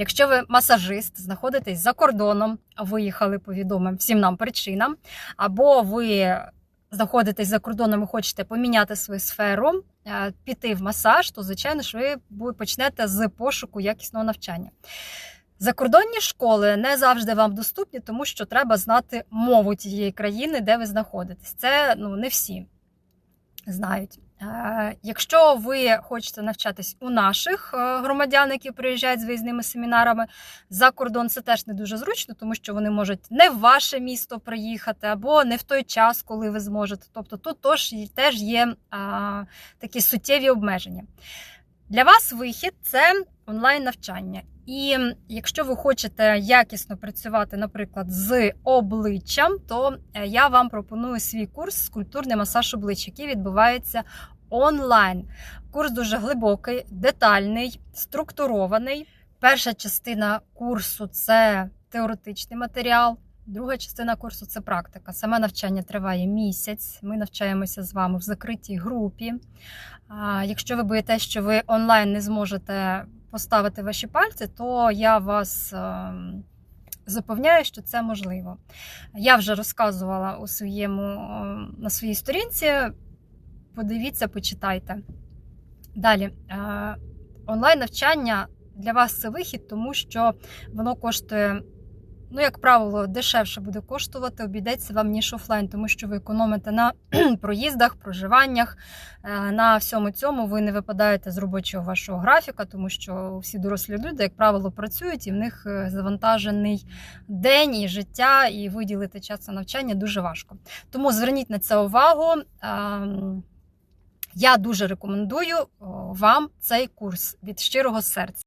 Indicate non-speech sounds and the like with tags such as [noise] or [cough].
Якщо ви масажист, знаходитесь за кордоном, виїхали по відомим всім нам причинам, або ви знаходитесь за кордоном і хочете поміняти свою сферу, е, піти в масаж, то звичайно ж ви почнете з пошуку якісного навчання. Закордонні школи не завжди вам доступні, тому що треба знати мову тієї країни, де ви знаходитесь. Це ну не всі знають. Е, Якщо ви хочете навчатись у наших е, громадян, які приїжджають з виїзними семінарами за кордон, це теж не дуже зручно, тому що вони можуть не в ваше місто приїхати або не в той час, коли ви зможете. Тобто тут тож, теж є а, такі суттєві обмеження. Для вас вихід це онлайн навчання. І якщо ви хочете якісно працювати, наприклад, з обличчям, то е, я вам пропоную свій курс скульптурний масаж обличчя, який відбувається онлайн. Курс дуже глибокий, детальний, структурований. Перша частина курсу це теоретичний матеріал. Друга частина курсу це практика. Саме навчання триває місяць. Ми навчаємося з вами в закритій групі. Якщо ви боїтеся, що ви онлайн не зможете поставити ваші пальці, то я вас ем, запевняю, що це можливо. Я вже розказувала у своєму, ем, на своїй сторінці. Подивіться, почитайте. Далі, е, онлайн навчання для вас це вихід, тому що воно коштує, ну, як правило, дешевше буде коштувати, обійдеться вам, ніж офлайн, тому що ви економите на [clears throat] проїздах, проживаннях, е, на всьому цьому ви не випадаєте з робочого вашого графіка, тому що всі дорослі люди, як правило, працюють, і в них е, завантажений день і життя, і виділити час на навчання дуже важко. Тому зверніть на це увагу. Ем, Я дуже рекомендую вам цей курс від щирого серця.